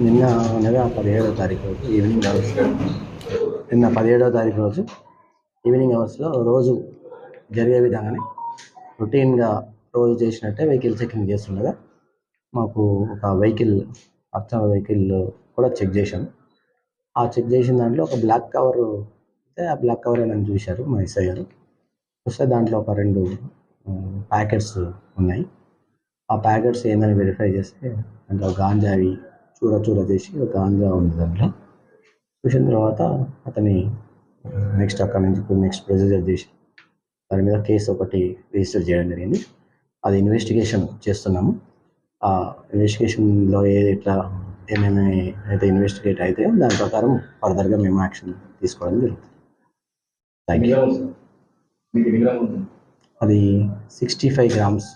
నిన్న అనగా పదిహేడవ తారీఖు రోజు ఈవినింగ్ అవర్స్ నిన్న పదిహేడవ తారీఖు రోజు ఈవినింగ్ అవర్స్లో రోజు జరిగే విధంగానే రొటీన్గా రోజు చేసినట్టే వెహికల్ చెకింగ్ చేస్తుండగా మాకు ఒక వెహికల్ అర్చన వెహికల్ కూడా చెక్ చేశాం ఆ చెక్ చేసిన దాంట్లో ఒక బ్లాక్ కవర్ అయితే ఆ బ్లాక్ కవర్ ఏమైనా చూశారు మా ఎస్ఐ గారు. చూస్తే దాంట్లో ఒక రెండు ప్యాకెట్స్ ఉన్నాయి. ఆ ప్యాకెట్స్ ఏందని వెరిఫై చేస్తే దాంట్లో గాంజావి చూర చూర చేసి ఒక గాంజా ఉంది దాంట్లో. చూసిన తర్వాత అతని నెక్స్ట్ అక్కడ నుంచి నెక్స్ట్ ప్రొసీజర్ చేసి దాని మీద కేసు ఒకటి రిజిస్టర్ చేయడం జరిగింది. అది ఇన్వెస్టిగేషన్ చేస్తున్నాము. ఆ ఇన్వెస్టిగేషన్లో ఏది ఎట్లా ఏమేమి అయితే ఇన్వెస్టిగేట్ అయితే దాని ప్రకారం ఫర్దర్గా మేము యాక్షన్ తీసుకోవడం జరుగుతుంది. Thank you అది సిక్స్టీ ఫైవ్ గ్రామ్స్